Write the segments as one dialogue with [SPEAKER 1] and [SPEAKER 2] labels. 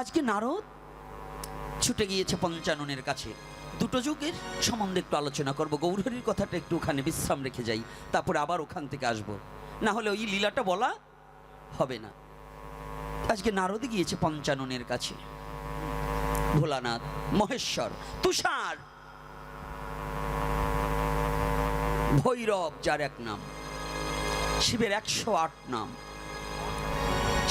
[SPEAKER 1] আজকে নারদ ছুটে গিয়েছে পঞ্চাননের কাছে। দুটো যুগের সম্বন্ধে একটু আলোচনা করব। গৌরহরির কথাটা একটু ওখানে বিশ্রাম রেখে যাই, তারপরে আবার ওখান থেকে আসব। না হলে ওই লীলাটা বলা হবে না। আজকে নারদ গিয়েছে পঞ্চাননের কাছে। ভোলানাথ, মহেশ্বর, তুষার, ভৈরব যার এক নাম, শিবের একশো আট নাম।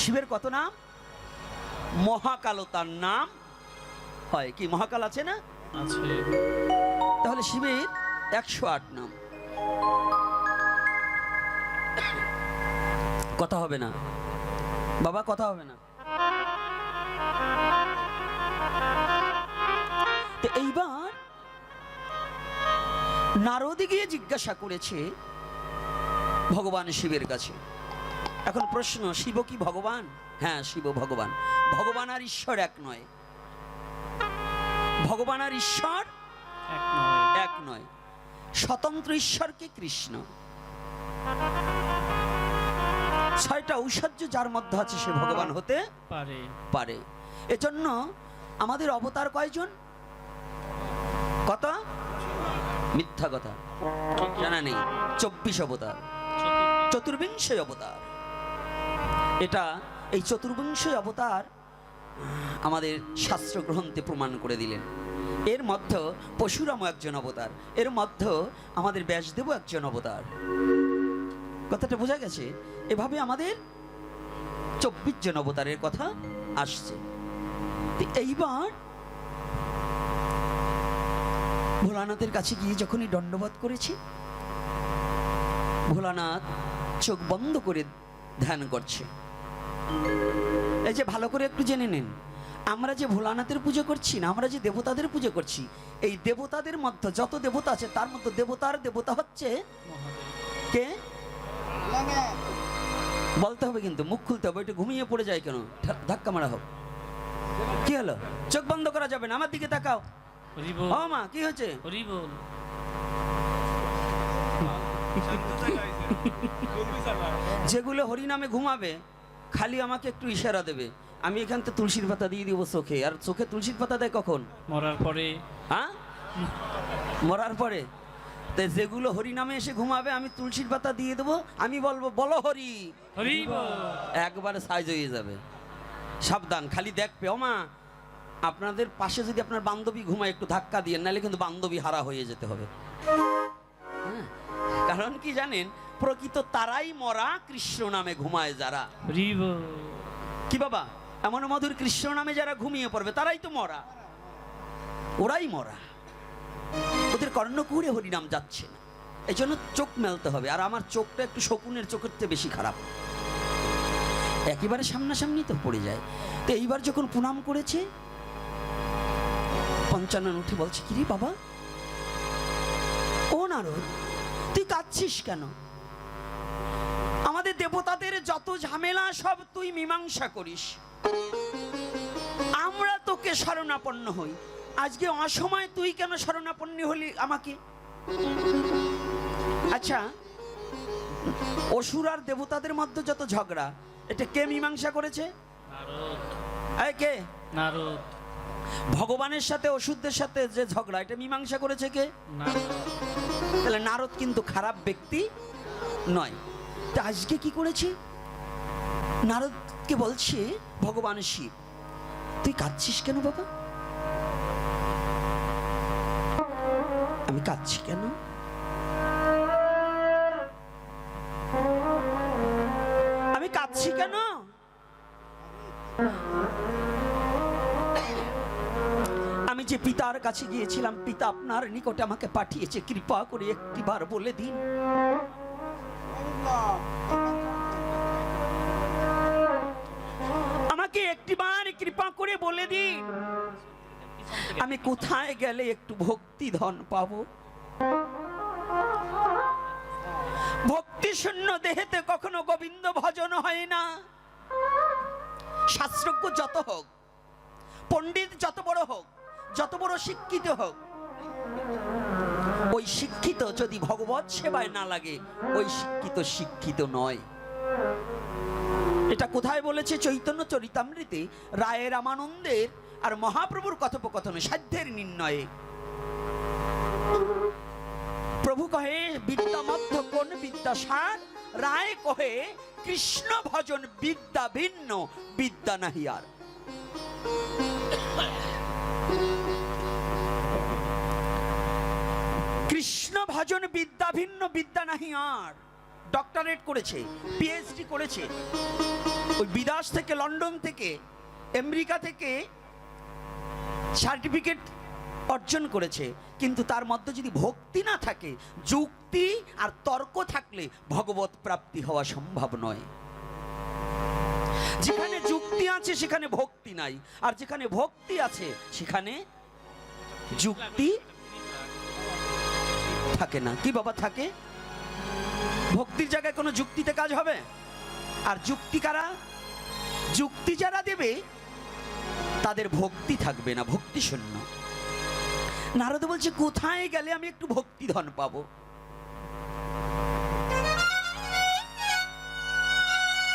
[SPEAKER 1] শিবের কত নাম? মহাকালো তার নাম হয়। কি মহাকাল আছে না? তাহলে শিবের একশো আট নাম। কথা হবে না। বাবা কথা হবে না। তো এইবার নারদে গিয়ে জিজ্ঞাসা করেছে ভগবান শিবের কাছে। এখন প্রশ্ন শিব কি ভগবান? হ্যাঁ শিব ভগবান। ভগবান আর ঈশ্বর এক নয়। ভগবান আর ঈশ্বর
[SPEAKER 2] এক নয়।
[SPEAKER 1] স্বতন্ত্র ঈশ্বরকে কৃষ্ণ। ছয়টা ঐশ্বর্য যার মধ্যে আছে সে ভগবান হতে
[SPEAKER 2] পারে।
[SPEAKER 1] পারে। এজন্য আমাদের অবতার কয়জন? কত? মিথ্যা কথা। জানা নেই। চব্বিশ অবতার। চতুর্বিংশ অবতার। এটা এই চতুর্বিংশ অবতার আমাদের শাস্ত্র গ্রন্থে প্রমাণ করে দিলেন। এর মধ্যে পশুরামও একজন অবতার, এর মধ্যে আমাদের ব্যাসদেবও একজন অবতার। কথাটা বোঝা গেছে? এভাবে আমাদের চব্বিশ জন অবতারের কথা আসছে। এইবার ভোলানাথের কাছে গিয়ে যখনই দণ্ডবোধ করেছি, ভোলানাথ চোখ বন্ধ করে ধ্যান করছে। এই যে ভালো করে একটু জেনে নিন। আমরা যে ভোলানাথের পুজো করছি না আমরা যে দেবতাদের পুজো করছি এই দেবতাদের মধ্যে যত দেবতা আছে তার মধ্যে দেবতার দেবতা হচ্ছে কে? বলতে হবে কিন্তু মুখ খুলতে হবে একটু ঘুমিয়ে পড়ে যায় কেন? ধাক্কা মারা হোক। কি হলো? চোখ বন্ধ করা যাবে না আমার দিকে তাকাও।
[SPEAKER 2] হরি
[SPEAKER 1] ও মা কি হয়েছে? যেগুলো হরি নামে ঘুমাবে খালি আমাকে একটু ইশারা দেবে। আমি এখান থেকে তুলসীর পাতা দিয়ে দিব চোখে। আর চোখে তুলসীর পাতা দেয় কখন?
[SPEAKER 2] মরার পরে।
[SPEAKER 1] হ্যাঁ? মরার পরে? তো যেগুলো হরি নামে এসে ঘুমাবে আমি তুলসীর পাতা দিয়ে দেবো। আমি বলব বলো হরি।
[SPEAKER 2] হরি
[SPEAKER 1] একবারে সাইজ হয়ে যাবে। সাবধান খালি দেখবে। ওমা আপনাদের পাশে যদি আপনার বান্ধবী ঘুমায় একটু ধাক্কা দিয়ে নাহলে কিন্তু বান্ধবী হারা হয়ে যেতে হবে। হ্যাঁ, কারণ কি জানেন প্রকৃত তারাই মরা কৃষ্ণ নামে ঘুমায় যারা। কি বাবা? এমন মধুর কৃষ্ণ নামে যারা ঘুমিয়ে পড়বে তারাই তো মরা। ওরাই মরা। ওদের কর্ণকুড়ে হরিনাম যাচ্ছে না। এই জন্য চোখ মেলতে হবে আর আমার চোখটা একটু শকুনের চোখের চেয়ে বেশি খারাপ। একেবারে সামনাসামনি তো পড়ে যায়। তো এইবার যখন প্রণাম করেছে পঞ্চানন উঠে বলছে কিরে বাবা? ও নারদ তুই কাঁদছিস কেন? দেবতাদের যত ঝামেলা সব তুই মীমাংসা করিস। আমরা তোকে শরণাপন্ন হই। আজকে অসময় তুই কেন শরণাপন্ন হলি আমাকে? আচ্ছা অসুর আর দেবতাদের মধ্যে যত ঝগড়া এটা কে মীমাংসা করেছে? কে?
[SPEAKER 2] নারদ।
[SPEAKER 1] ভগবানের সাথে ওষুধদের সাথে যে ঝগড়া এটা মীমাংসা করেছে কে? তাহলে নারদ কিন্তু খারাপ ব্যক্তি নয়। তা আজকে কি করেছে? নারদকে বলছে, ভগবান শিব, তুই কাঁদছিস কেন বাবা? আমি কাঁদছি কেন? আমি কাঁদছি কেন? আমি যে পিতার কাছে গিয়েছিলাম, পিতা আপনার নিকটে আমাকে পাঠিয়েছে, কৃপা করে একটিবার বলে দিন। কৃপা করে বলে দিন আমি কোথায় গেলে একটু ভক্তি ধন পাবো? ভক্তি শূন্য দেহেতে কখনো গোবিন্দ ভজন হয় না। শাস্ত্রজ্ঞ যত হোক, পণ্ডিত যত বড় হোক, যত বড় শিক্ষিত হোক, ওই শিক্ষিত যদি ভগবত সেবায় না লাগে, ওই শিক্ষিত শিক্ষিত নয়। এটা কোথায় বলেছে? চৈতন্য চরিতামৃতে রায়ের রামানন্দের আর মহাপ্রভুর কথোপকথনে, সাধ্যের নির্ণয়ে। প্রভু কহে বিদ্যা মধ্য কোন বিদ্যাসার? রায় কহে, কৃষ্ণ ভজন বিদ্যা ভিন্ন, বিদ্যা নাহি আর। কৃষ্ণ ভজন বিদ্যা ভিন্ন, বিদ্যা নাহি আর। ডক্টরেট করেছে পিএইচডি করেছে। ওই বিদেশ থেকে, লন্ডন থেকে, আমেরিকা থেকে সার্টিফিকেট অর্জন করেছে। কিন্তু তার মধ্যে যদি ভক্তি না থাকে, যুক্তি আর তর্ক থাকলে ভগবত প্রাপ্তি হওয়া সম্ভব নয়। যেখানে যুক্তি আছে, সেখানে ভক্তি নাই। আর যেখানে ভক্তি আছে, সেখানে যুক্তি থাকে না। কি বাবা থাকে? ভক্তির জায়গায় কোনো যুক্তিতে কাজ হবে? আর যুক্তি কারা? যুক্তি যারা দেবে, তাদের ভক্তি থাকবে না, ভক্তি শূন্য। নারদ বলছে, কোথায় গেলে আমি একটু ভক্তি ধন পাবো?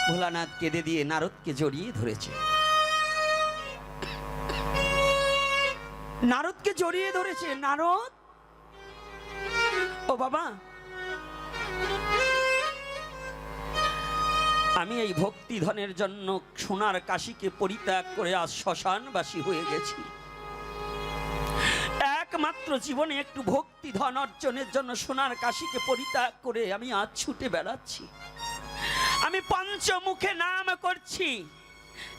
[SPEAKER 1] ভোলানাথ কেঁদে দিয়ে নারদকে জড়িয়ে ধরেছে। নারদকে জড়িয়ে ধরেছে? নারদ? ও বাবা আমি এই ভক্তি ধনের জন্য সোনার কাশিকে পরিত্যাগ করে আজ শ্মশানবাসী হয়ে গেছি। একমাত্র জীবনে একটু ভক্তি ধন অর্জনের জন্য সোনার কাশিকে পরিত্যাগ করে আমি আজ ছুটে বেড়াচ্ছি। আমি পঞ্চমুখে নাম করছি,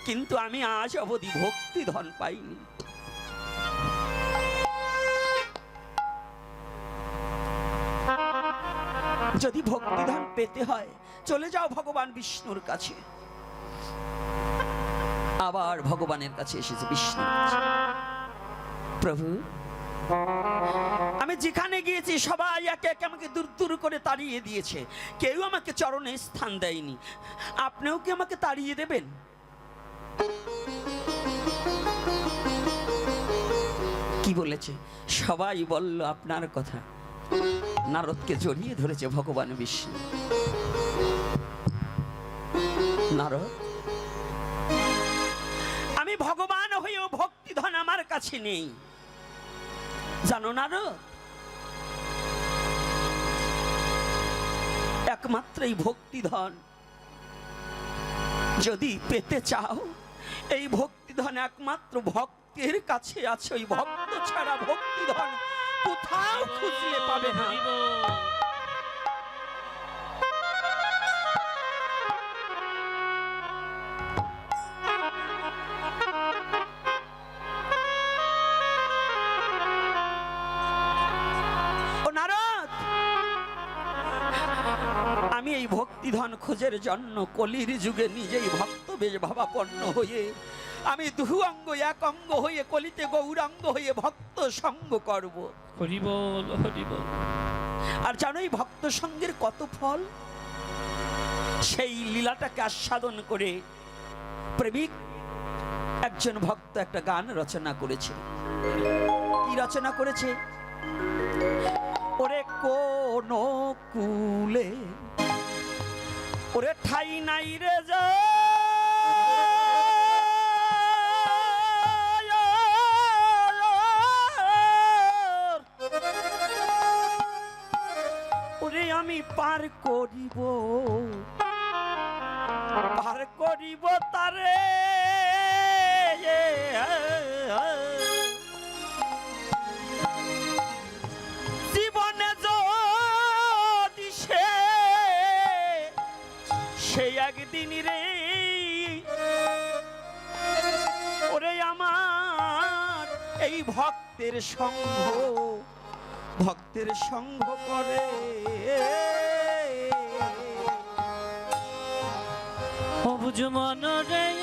[SPEAKER 1] কিন্তু আমি আজ অবধি ভক্তি ধন পাইনি। যদি ভক্তিধন পেতে হয়, চলে যাও ভগবান বিষ্ণুর কাছে। আবার ভগবানের কাছে এসেছে বিষ্ণু। প্রভু, আমি যেখানে গিয়েছি, সবাই একে একে আমাকে দূর দূর করে তাড়িয়ে দিয়েছে। কেউ আমাকে চরণে স্থান দেয়নি। আপনিও কি আমাকে তাড়িয়ে দেবেন? কি বলেছে? সবাই বলল, আপনার কথা। নারদকে জড়িয়ে ধরেছে ভগবান বিষ্ণু। নারদ? আমি ভগবান হয়েও ভক্তিধন আমার কাছে নেই। জানো নারদ? একমাত্র এই ভক্তিধন। যদি পেতে চাও, এই ভক্তিধন একমাত্র ভক্তের কাছে আছে, ওই ভক্ত ছাড়া ভক্তিধন কোথাও খুঁজলে পাবে না। আমি এই ভক্তিধন খোঁজের জন্য কলির যুগে নিজেই ভক্ত বেশ ভাবাপন্ন হয়ে আমি দুহু অঙ্গ এক অঙ্গ হয়ে কলিতে গৌরাঙ্গ হয়ে ভক্ত সঙ্গ করব।
[SPEAKER 2] হরি বল হরি বল।
[SPEAKER 1] আর জানো এই ভক্ত সঙ্গের কত ফল? সেই লীলাটাকে আস্বাদন করে প্রেমিক একজন ভক্ত একটা গান রচনা করেছে। কি রচনা করেছে? ওরে কোন কুলে ওরে ঠাই নাই রে যা। করিব। পার করিব তারে। জীবনে যদি সে সেই একদিন রে, ওরে আমার এই ভক্তের সঙ্গ ভক্তের সঙ্গ করে।
[SPEAKER 2] অবুজ মন রে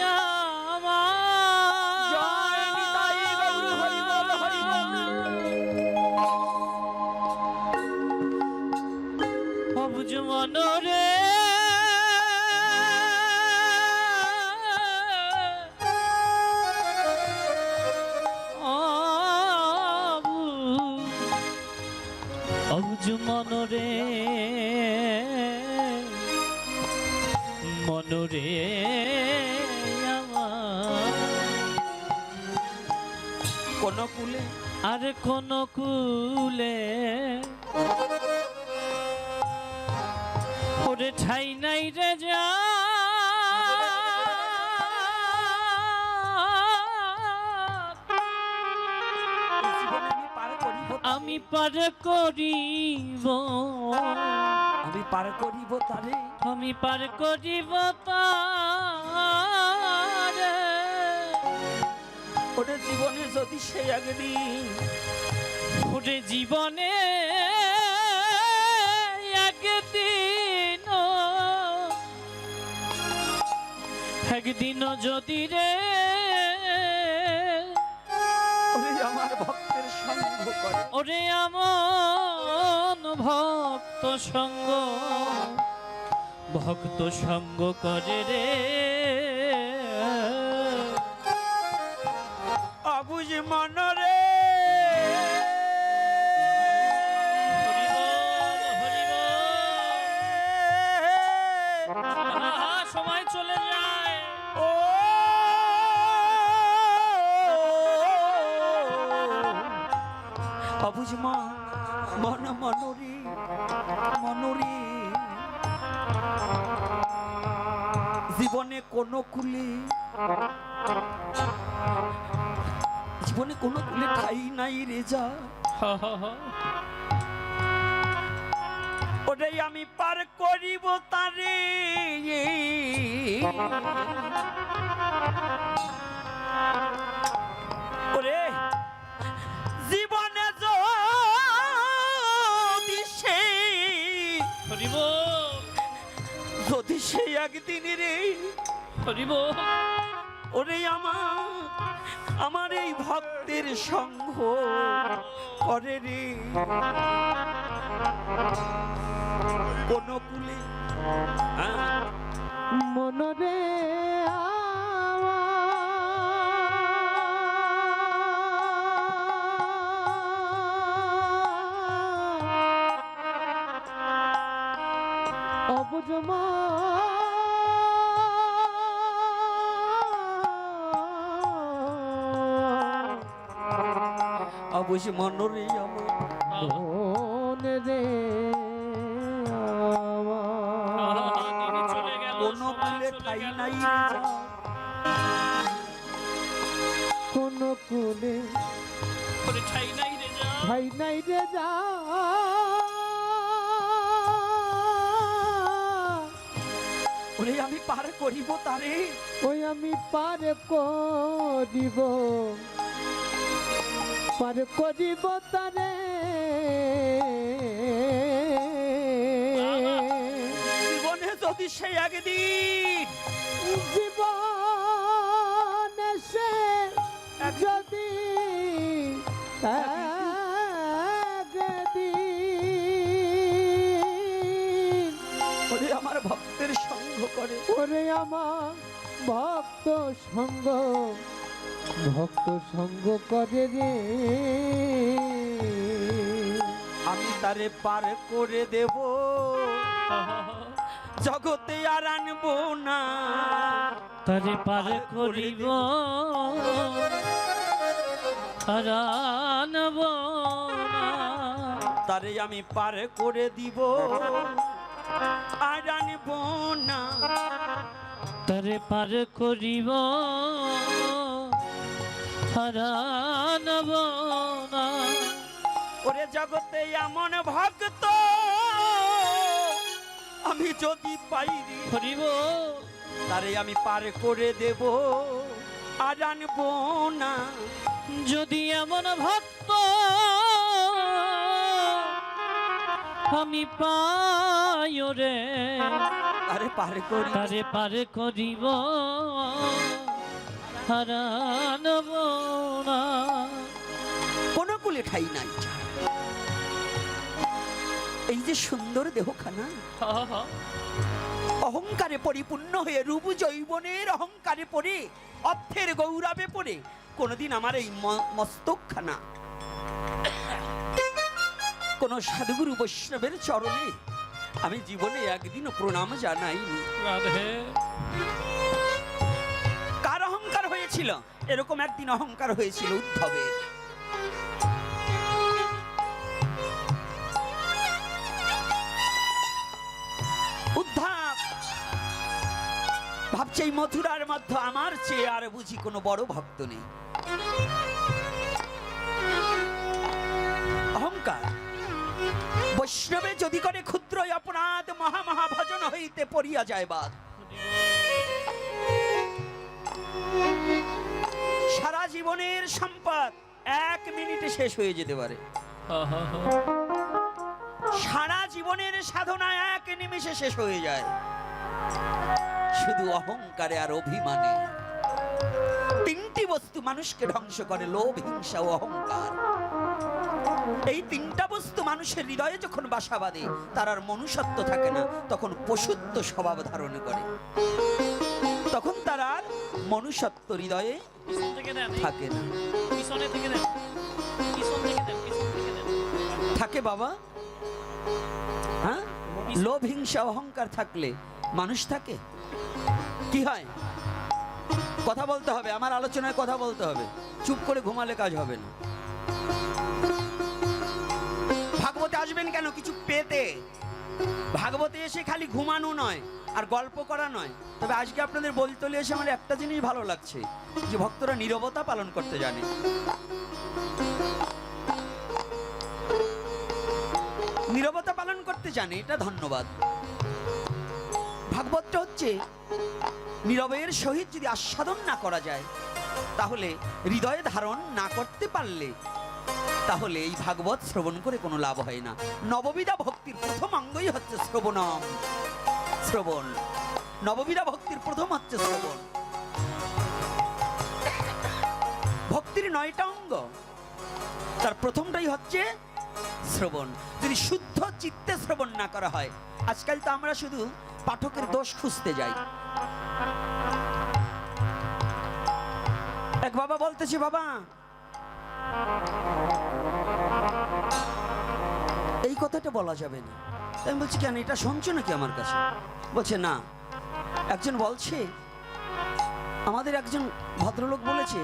[SPEAKER 2] ওরে ঠাই নাই রে যা।
[SPEAKER 1] আমি পার করিব।
[SPEAKER 2] আমি পার করিব
[SPEAKER 1] আমি পার করিব তারে
[SPEAKER 2] আমি পার করিব তারে।
[SPEAKER 1] ওটা জীবনে যদি সে একদিন
[SPEAKER 2] ওরে জীবনে একদিন যদি রে
[SPEAKER 1] ওরে আমার ভক্তের সঙ্গ
[SPEAKER 2] ওরে আমন ভক্ত সঙ্গ ভক্ত সঙ্গ করে রে।
[SPEAKER 1] আবুজ মনরে অবুঝ মন মন মনরে মনরে জীবনে কোনো কুলে জীবনে কোনো কুলে ঠাই নাই রে যা
[SPEAKER 2] হা, হা, হা।
[SPEAKER 1] ওটাই আমি পার করিব তারে
[SPEAKER 2] হরি বল।
[SPEAKER 1] ওরে আমার আমার এই ভক্তের সঙ্গ করে রে। কোন কুলে হ্যাঁ?
[SPEAKER 3] মনরে অবুজ
[SPEAKER 1] অবশ্য মনরে
[SPEAKER 3] মন রে
[SPEAKER 1] কোন কুলে ঠাই নাই। রে যা।
[SPEAKER 3] কোন কুলে
[SPEAKER 2] ওরে ঠাই নাই রে যা।
[SPEAKER 3] ভাই নাই রে যা।
[SPEAKER 1] ওরে আমি পার করিব তারে।
[SPEAKER 3] ওই আমি পার করিব। পার করিব তারে।
[SPEAKER 1] জীবনে যদি সে একদিন
[SPEAKER 3] জীবন সে যদি
[SPEAKER 1] আমার ভক্তের সঙ্গ করে।
[SPEAKER 3] ওরে আমার ভক্ত সঙ্গ ভক্ত সঙ্গ করে রে।
[SPEAKER 1] আমি তারে পার করে দেব। জগতে আর আনব না।
[SPEAKER 2] তারে পার করিব। আর আনব
[SPEAKER 1] তারে আমি পার করে দিব। আর আনব না।
[SPEAKER 2] তারে পার করিব। আর আনব না।
[SPEAKER 1] ওরে জগতে এমন ভক্ত আমি যদি পাইরি
[SPEAKER 2] করিব।
[SPEAKER 1] তারে আমি পার করে দেব আর আনব না।
[SPEAKER 2] যদি এমন ভক্ত আমি পাই রে
[SPEAKER 1] আরে পার করি।
[SPEAKER 2] তারে পার করিব। আর আনব না
[SPEAKER 1] কোন কুলে ঠাই নাই। এই যে সুন্দর দেহখানা অহংকারে পরিপূর্ণ হয়ে রূপ জৈবনের অহংকারে পড়ে অর্থের গৌরবে পড়ে কোনোদিন আমার এই মস্তকখানা। কোন সাধুগুরু বৈষ্ণবের চরণে আমি জীবনে একদিনও প্রণাম জানাইনি। কার অহংকার হয়েছিল? এরকম একদিন অহংকার হয়েছিল উদ্ধবের। এই মথুরার মধ্যে আমার চেয়ে আর বুঝি কোনো বড় ভক্ত নেই। অহংকার। বৈষ্ণবে যদি করে ক্ষুদ্র অপরাধ মহা ভজন হইতে পড়িয়া যায় বাদ সারা জীবনের সম্পদ এক মিনিটে শেষ হয়ে যেতে পারে। সারা জীবনের সাধনা এক নিমেষে শেষ হয়ে যায়। শুধু অহংকারে আর অভিমানে। তিনটি বস্তু মানুষকে ধ্বংস করে লোভ হিংসা ও অহংকার। এই তিনটা বস্তু মানুষের হৃদয়ে যখন বাসা বাঁধে তার আর মনুষ্যত্ব থাকে না তখন পশুত্ব স্বভাব ধারণ করে। তখন তার আর মনুষ্যত্ব হৃদয়ে
[SPEAKER 2] থেকে
[SPEAKER 1] না।
[SPEAKER 2] থাকে
[SPEAKER 1] বাবা। হ্যাঁ? লোভ হিংসা অহংকার থাকলে মানুষ থাকে। কি হয়? কথা বলতে হবে, আমার আলোচনায় কথা বলতে হবে। চুপ করে ঘুমালে কাজ হবে না। ভাগবতে আসবেন কেন? কিছু পেতে। ভাগবতে এসে খালি ঘুমানো নয়, আর গল্প করা নয়। তবে আজকে আপনাদের বলতে এসে আমার একটা জিনিস ভালো লাগছে, যে ভক্তরা নীরবতা পালন করতে জানে। নীরবতা পালন করতে জানে, এটা ধন্যবাদ। ভাগবতটা হচ্ছে, নীরবের সহিত যদি আস্বাদন না করা যায়, তাহলে হৃদয়ে ধারণ না করতে পারলে, তাহলে এই ভাগবত শ্রবণ করে কোনো লাভ হয় না। নববিধা ভক্তির প্রথম অঙ্গই হচ্ছে শ্রবণম। শ্রবণ। নববিধা ভক্তির প্রথম হচ্ছে শ্রবণ। ভক্তির নয়টা অঙ্গ। তার প্রথমটাই হচ্ছে শ্রবণ। যদি শুদ্ধ চিত্তে শ্রবণ না করা হয়, আজকাল তো আমরা শুধু পাঠকের দোষ খুঁজতে যাই। এক বাবা বলতেছে, বাবা, এই কথাটা বলা যাবে না। আমি বলছি, কেন, এটা শুনছো নাকি আমার কাছে? বলছে, না। একজন বলছে, আমাদের একজন ভদ্রলোক বলেছে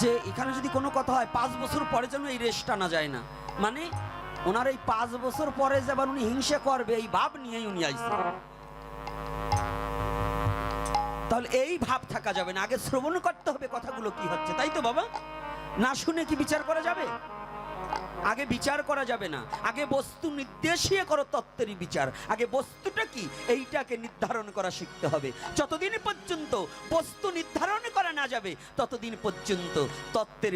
[SPEAKER 1] যে, এখানে যদি কোনো কথা হয়, পাঁচ বছর পরে যেন এই রেশ টানা যায় না। মানে ওনার এই পাঁচ বছর পরে যেবার উনি হিংসা করবে, এই ভাব নিয়েই উনি আইছে। তাহলে এই ভাব থাকা যাবে না। আগে শ্রবণ করতে হবে কথাগুলো কি হচ্ছে, তাই তো বাবা? না শুনে কি বিচার করা যাবে? আগে বিচার করা যাবে না। আগে বস্তু নির্দেশিয়ে করো তত্ত্বেরই বিচার। আগে বস্তুটা কি? এইটাকে নির্ধারণ করা শিখতে হবে। যতদিন পর্যন্ত বস্তু নির্ধারণ করা না যাবে, ততদিন পর্যন্ত তত্ত্বের